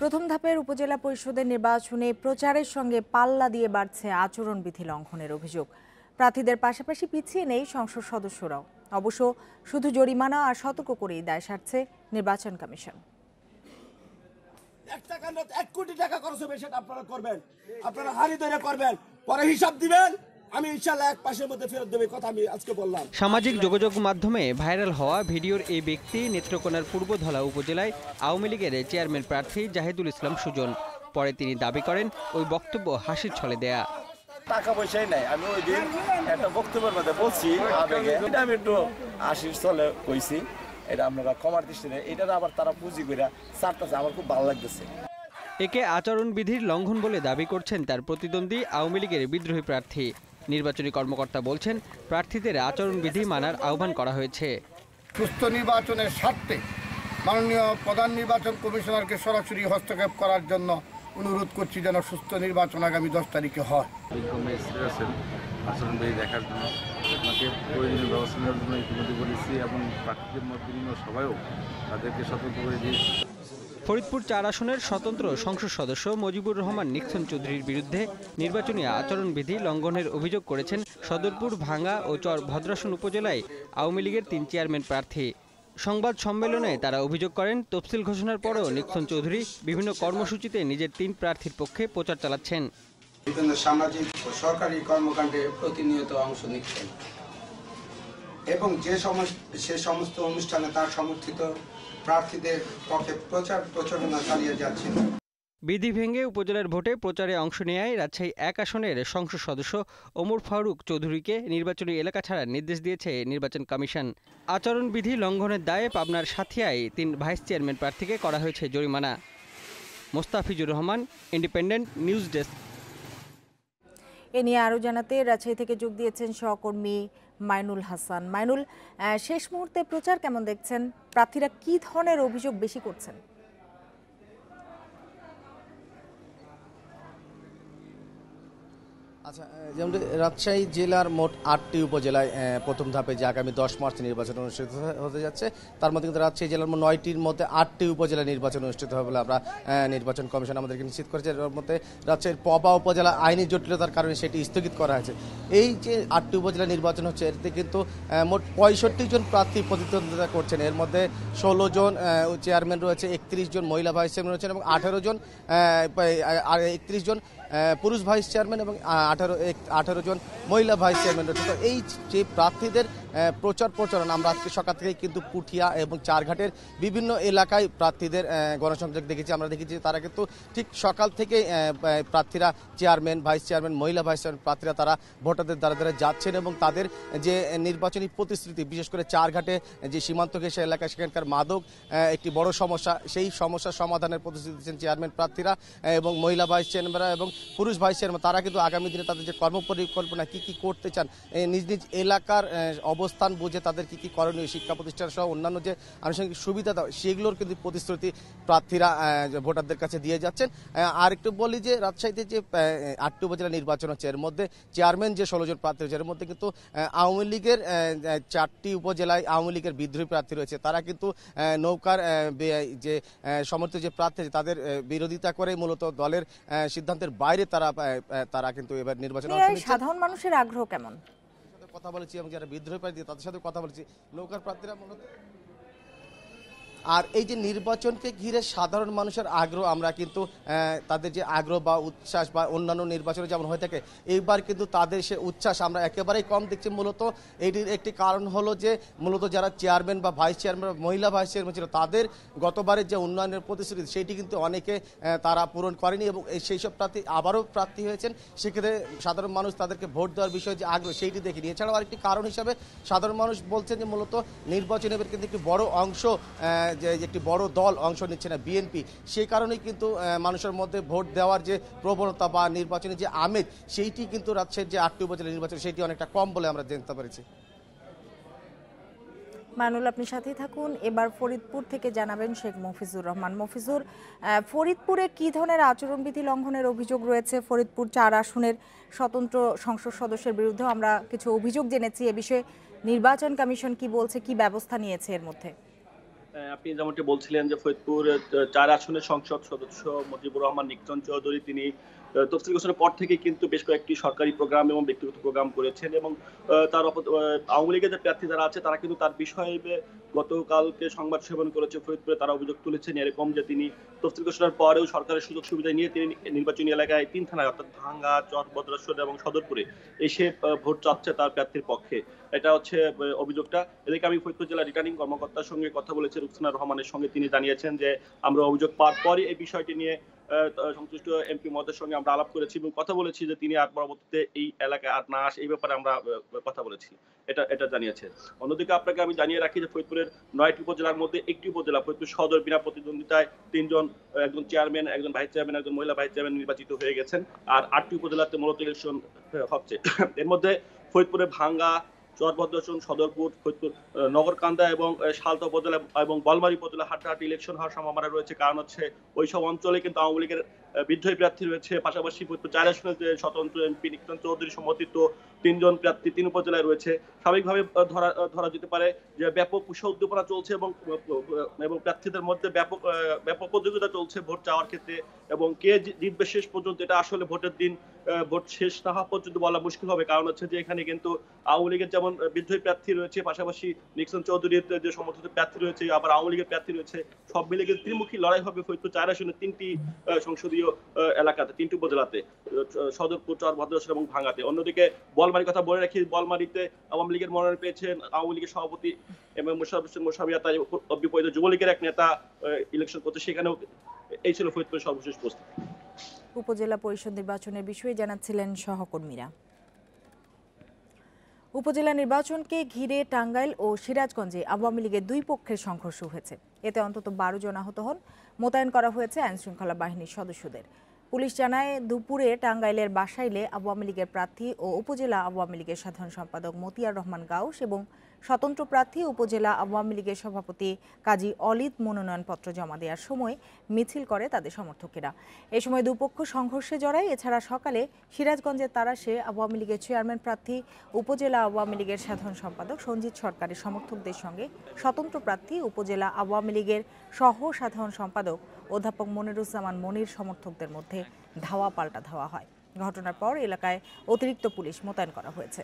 প্রথম ধাপের উপজেলা পরিষদের নির্বাচনে প্রচারের সঙ্গে পাল্লা দিয়ে বাড়ছে আচরণবিধি লঙ্ঘনের অভিযোগ। প্রার্থীদের পাশাপাশি পিছিয়ে নেই সংসদ সদস্যরাও। অবশ্য শুধু জরিমানা আর সতর্ক করেই দায় সারছে নির্বাচন কমিশন। এক কোটি টাকা খরচ হবে সেটা আপনারা করবেন। আপনারা হারি ধরে করবেন। পরে হিসাব দিবেন। আমি ইনশাল্লাহ এক পাশের মধ্যে ফেরত দেবে কথা আমি আজকে বললাম। সামাজিক যোগাযোগ মাধ্যমে ভাইরাল হওয়া ভিডিওর এই ব্যক্তি নেত্রকোনার পূর্বধলা উপজেলায় আওয়ামী লীগের চেয়ারম্যান প্রার্থী জাহিদুল ইসলাম সুজন। পরে তিনি দাবি করেন ওই বক্তব্য হাসির ছলে দেয়া। টাকা পয়সাই নাই। আমি ওই দিন একটা বক্তব্যের মধ্যে বলছি আবেগে। এটা আমি একটু আশির চলে কইছি। এটা আপনারা ক্ষমার দৃষ্টিতে এটা আবার তারা পুঁজি করে চারটাছে আমার খুব ভালো লাগতেছে। একে আচরণবিধির লঙ্ঘন বলে দাবি করছেন তার প্রতিদ্বন্দ্বী আওয়ামী লীগের বিদ্রোহী প্রার্থী। নির্বাচনী কর্মকর্তা বলছেন প্রার্থীদের আচরণবিধি মানার আহ্বান করা হয়েছে। সুস্থ নির্বাচনের স্বার্থে মাননীয় প্রধান নির্বাচন কমিশনারকে সরাসরি হস্তক্ষেপ করার জন্য অনুরোধ করছি যেন সুস্থ নির্বাচন আগামী দশ তারিখে হয়। আচরণবিধি দেখার জন্য। আপনাকে প্রয়োজনীয় ব্যবস্থা নেওয়ার জন্য ইতিমধ্যে বলেছি এবং মত বিভিন্ন সবাইও তাদেরকে সতর্ক করে দিয়েছি। ফরিদপুর চার আসনের স্বতন্ত্র সংসদ সদস্য মজিবুর রহমান নিক্সন চৌধুরীর বিরুদ্ধে নির্বাচনী আচরণবিধি লঙ্ঘনের অভিযোগ করেছেন সদরপুর, ভাঙ্গা ও চর ভদ্রাসন উপজেলায় আওয়ামী লীগের তিন চেয়ারম্যান প্রার্থী। সংবাদ সম্মেলনে তারা অভিযোগ করেন, তফসিল ঘোষণার পরও নিক্সন চৌধুরী বিভিন্ন কর্মসূচিতে নিজের তিন প্রার্থীর পক্ষে প্রচার চালাচ্ছেন। সামাজিক ও সরকারি কর্মকাণ্ডে প্রতিনিয়ত অংশ নিচ্ছেন। এবং যে সমস্ত, সে সমস্ত অনুষ্ঠানে তার সমর্থিত প্রার্থীদের পক্ষে প্রচার প্রচারণা চালিয়ে যাচ্ছেন। বিধি ভেঙে উপজেলার ভোটে প্রচারে অংশ নেয় রাজশাহী এক আসনের সংসদ সদস্য ওমর ফারুক চৌধুরীকে নির্বাচনী এলাকা ছাড়ার নির্দেশ দিয়েছে নির্বাচন কমিশন। আচরণবিধি লঙ্ঘনের দায়ে পাবনার সাথিয়ায় তিন ভাইস চেয়ারম্যান প্রার্থীকে করা হয়েছে জরিমানা। Mostafizur Rahman independent news desk. এ নিয়ে আরও জানাতে রাজশাহী থেকে যোগ দিয়েছেন সহকর্মী মাইনুল হাসান। মাইনুল শেষ মুহূর্তে প্রচার কেমন দেখছেন? প্রার্থীরা কি ধরনের অভিযোগ বেশি করছেন? আচ্ছা যেমন রাজশাহী জেলার মোট আটটি উপজেলায় প্রথম ধাপে যে আগামী দশ মার্চ নির্বাচন অনুষ্ঠিত হতে যাচ্ছে, তার মধ্যে কিন্তু রাজশাহী জেলার মোট নয়টির মধ্যে আটটি উপজেলা নির্বাচন অনুষ্ঠিত হবে বলে আমরা নির্বাচন কমিশন আমাদেরকে নিশ্চিত করেছে। এর মধ্যে রাজশাহীর পবা উপজেলা আইনি জটিলতার কারণে সেটি স্থগিত করা হয়েছে। এই যে আটটি উপজেলা নির্বাচন হচ্ছে, এতে কিন্তু মোট পঁয়ষট্টি জন প্রার্থী প্রতিদ্বন্দ্বিতা করছেন। এর মধ্যে ষোলো জন চেয়ারম্যান রয়েছে, একত্রিশ জন মহিলা ভাইস চেয়ারম্যান রয়েছেন এবং আঠেরো জন একত্রিশ জন পুরুষ ভাইস চেয়ারম্যান এবং আঠারো আঠারো জন মহিলা ভাইস চেয়ারম্যান রয়েছে তো এই যে প্রার্থীদের প্রচার প্রচারণা। আমরা আজকে সকাল থেকেই কিন্তু পুঠিয়া এবং চারঘাটের বিভিন্ন এলাকায় প্রার্থীদের গণসংযোগ দেখেছি। আমরা দেখেছি তারা কিন্তু ঠিক সকাল থেকে প্রার্থীরা চেয়ারম্যান ভাইস চেয়ারম্যান মহিলা ভাইস চেয়ারম্যান প্রার্থীরা তারা ভোটারদের দ্বারা দ্বারা যাচ্ছেন এবং তাদের যে নির্বাচনী প্রতিশ্রুতি বিশেষ করে চারঘাটে যে সীমান্ত ঘেঁষা এলাকা সেখানকার মাদক একটি বড় সমস্যা সেই সমস্যা সমাধানের প্রতিশ্রুতি দিচ্ছেন চেয়ারম্যান প্রার্থীরা এবং মহিলা ভাইস চেয়ারম্যানরা এবং পুরুষ ভাইস চেয়ারম্যান। তারা কিন্তু আগামী দিনে তাদের যে কর্মপরিকল্পনা কি কি করতে চান নিজ নিজ এলাকার আহ, অবস্থান বুঝে তাদের কি কি করণীয়? শিক্ষা প্রতিষ্ঠান সহ অন্যান্য যে আনুষঙ্গিক সুবিধা দেওয়া সেগুলোর কিন্তু প্রতিশ্রুতি প্রার্থীরা ভোটারদের কাছে দিয়ে যাচ্ছেন। আর একটু বলি যে রাজশাহীতে যে আটটি উপজেলা নির্বাচন হচ্ছে এর মধ্যে চেয়ারম্যান যে ষোলো জন প্রার্থী রয়েছে এর মধ্যে কিন্তু আওয়ামী লীগের চারটি উপজেলায় আওয়ামী লীগের বিদ্রোহী প্রার্থী রয়েছে। তারা কিন্তু নৌকার যে সমর্থিত যে প্রার্থী তাদের বিরোধিতা করে মূলত দলের সিদ্ধান্তের বাইরে তারা তারা কিন্তু এবার নির্বাচনে সাধারণ মানুষের আগ্রহ কেমন? কথা বলেছি এবং যারা বিদ্রোহী প্রার্থী তাদের সাথে কথা বলেছি। নৌকার প্রার্থীরা মূলত আর এই যে নির্বাচনকে ঘিরে সাধারণ মানুষের আগ্রহ, আমরা কিন্তু তাদের যে আগ্রহ বা উচ্ছ্বাস বা অন্যান্য নির্বাচনে যেমন হয়ে থাকে, এইবার কিন্তু তাদের সে উচ্ছ্বাস আমরা একেবারেই কম দেখছি মূলত। এটির একটি কারণ হলো যে, মূলত যারা চেয়ারম্যান বা ভাইস চেয়ারম্যান মহিলা ভাইস চেয়ারম্যান ছিল, তাদের গতবারের যে উন্নয়নের প্রতিশ্রুতি, সেটি কিন্তু অনেকে তারা পূরণ করেনি এবং সেই সব প্রার্থী আবারও প্রার্থী হয়েছেন। সেক্ষেত্রে সাধারণ মানুষ তাদেরকে ভোট দেওয়ার বিষয়ে যে আগ্রহ, সেইটি দেখেনি। এছাড়াও আরেকটি কারণ হিসাবে সাধারণ মানুষ বলছেন যে, মূলত নির্বাচনে এবার কিন্তু একটি বড় অংশ যে একটি বড় দল অংশ নিচ্ছে না বিএনপি সেই কারণেই কিন্তু মানুষের মধ্যে ভোট দেওয়ার যে প্রবণতা বা নির্বাচনে যে আমেজ, সেইটি কিন্তু রাজ্যের যে আটটি উপজেলা নির্বাচন সেটি অনেকটা কম বলে আমরা জানতে পেরেছি। মানুল, আপনি সাথেই থাকুন। এবার ফরিদপুর থেকে জানাবেন শেখ মফিজুর রহমান। মফিজুর ফরিদপুরে কি ধরনের আচরণবিধি লঙ্ঘনের অভিযোগ রয়েছে? ফরিদপুর চার আসনের স্বতন্ত্র সংসদ সদস্যের বিরুদ্ধে আমরা কিছু অভিযোগ জেনেছি। এ বিষয়ে নির্বাচন কমিশন কি বলছে, কি ব্যবস্থা নিয়েছে এর মধ্যে? আপনি যেমনটি বলছিলেন যে ফরিদপুর চার আসনের সংসদ সদস্য মুজিবুর রহমান নিকটন চৌধুরী তিনি তফসিল ঘোষণার পর থেকে কিন্তু বেশ কয়েকটি সরকারি প্রোগ্রাম এবং ব্যক্তিগত প্রোগ্রাম করেছেন এবং তার আওয়ামী লীগের যে প্রার্থী যারা আছে, তারা কিন্তু তার বিষয়ে গতকালকে সংবাদ সেবন করেছে ফরিদপুরে, তারা অভিযোগ তুলেছেন এরকম যে তিনি তফসিল ঘোষণার পরেও সরকারের সুযোগ সুবিধা নিয়ে তিনি নির্বাচনী এলাকায় তিন থানায়, অর্থাৎ ভাঙ্গা চর ভদ্রেশ্বর এবং সদরপুরে এসে ভোট চাচ্ছে তার প্রার্থীর পক্ষে। এটা হচ্ছে অভিযোগটা। এদিকে আমি ফরিদপুর জেলা রিটার্নিং কর্মকর্তার সঙ্গে কথা বলেছি, রুকসানা রহমানের সঙ্গে তিনি জানিয়েছেন যে আমরা অভিযোগ পাওয়ার পরই এই বিষয়টি নিয়ে সংশ্লিষ্ট এমপি মহোদয়ের সঙ্গে আমরা আলাপ করেছি এবং কথা বলেছি যে তিনি আর পরবর্তীতে এই এলাকায় আর না আসে, এই ব্যাপারে আমরা কথা বলেছি। এটা এটা জানিয়েছে। অন্যদিকে আপনাকে আমি জানিয়ে রাখি যে ফরিদপুরের নয়টি উপজেলার মধ্যে একটি উপজেলা, ফরিদপুর সদর বিনা প্রতিদ্বন্দ্বিতায় তিনজন একজন চেয়ারম্যান, একজন ভাইস চেয়ারম্যান, একজন মহিলা ভাইস চেয়ারম্যান নির্বাচিত হয়ে গেছেন। আর আটটি উপজেলাতে মূলত ইলেকশন হচ্ছে। এর মধ্যে ফরিদপুরে ভাঙ্গা চরভদ্রসন সদরপুর নগরকান্দা এবং সালতা উপজেলা এবং বলমারি উপজেলা হাটাহাটি ইলেকশন হওয়ার সম্ভাবনা রয়েছে। কারণ হচ্ছে ওই সব অঞ্চলে কিন্তু আওয়ামী লীগের বিদ্রোহী প্রার্থী রয়েছে। পাশাপাশি চার আসনের যে স্বতন্ত্র এমপি নিকতন চৌধুরী সমর্থিত তিনজন প্রার্থী তিন উপজেলায় রয়েছে। স্বাভাবিকভাবে ধরা ধরা যেতে পারে যে ব্যাপক উৎসাহ উদ্দীপনা চলছে এবং এবং প্রার্থীদের মধ্যে ব্যাপক ব্যাপক প্রতিযোগিতা চলছে ভোট চাওয়ার ক্ষেত্রে এবং কে জিতবে শেষ পর্যন্ত এটা আসলে ভোটের দিন ভোট শেষ না হওয়া পর্যন্ত বলা মুশকিল হবে। কারণ হচ্ছে যে এখানে কিন্তু আওয়ামী লীগের যেমন বিদ্রোহী প্রার্থী রয়েছে, পাশাপাশি নিক্সন চৌধুরীর যে সমর্থিত প্রার্থী রয়েছে, আবার আওয়ামী লীগের প্রার্থী রয়েছে সব মিলে কিন্তু ত্রিমুখী লড়াই হবে ফরিদপুর চার আসনে তিনটি সংসদীয় এলাকাতে, তিনটি উপজেলাতে সদরপুর, চর, ভদ্রেশ্বর এবং ভাঙ্গাতে। অন্যদিকে বলমারির কথা বলে রাখি, বলমারিতে আওয়ামী লীগের মনোনয়ন পেয়েছেন আওয়ামী লীগের সভাপতি এবং মোশারফ হোসেন মোশাবিয়া, তাই বিপরীত যুবলীগের এক নেতা ইলেকশন করতে সেখানেও এই ছিল ফরিদপুরের সর্বশেষ প্রস্তুতি। উপজেলা পরিষদ নির্বাচনের বিষয়ে জানাচ্ছিলেন সহকর্মীরা। উপজেলা নির্বাচনকে ঘিরে টাঙ্গাইল ও সিরাজগঞ্জে আওয়ামী লীগের দুই পক্ষের সংঘর্ষ হয়েছে। এতে অন্তত বারো জন আহত হন। মোতায়েন করা হয়েছে আইনশৃঙ্খলা বাহিনীর সদস্যদের। পুলিশ জানায়, দুপুরে টাঙ্গাইলের বাসাইলে আওয়ামী লীগের প্রার্থী ও উপজেলা আওয়ামী লীগের সাধারণ সম্পাদক মতিয়ার রহমান গাউস এবং স্বতন্ত্র প্রার্থী উপজেলা আওয়ামী লীগের সভাপতি কাজী অলিদ মনোনয়নপত্র জমা দেওয়ার সময় মিছিল করে তাদের সমর্থকেরা। এ সময় দুপক্ষ সংঘর্ষে জড়ায়। এছাড়া সকালে সিরাজগঞ্জের তারাশে আওয়ামী লীগের চেয়ারম্যান প্রার্থী, উপজেলা আওয়ামী লীগের সাধারণ সম্পাদক সঞ্জিত সরকারের সমর্থকদের সঙ্গে স্বতন্ত্র প্রার্থী, উপজেলা আওয়ামী লীগের সহ সাধারণ সম্পাদক অধ্যাপক মনিরুজ্জামান মনির সমর্থকদের মধ্যে ধাওয়া পাল্টা ধাওয়া হয়। ঘটনার পর এলাকায় অতিরিক্ত পুলিশ মোতায়েন করা হয়েছে।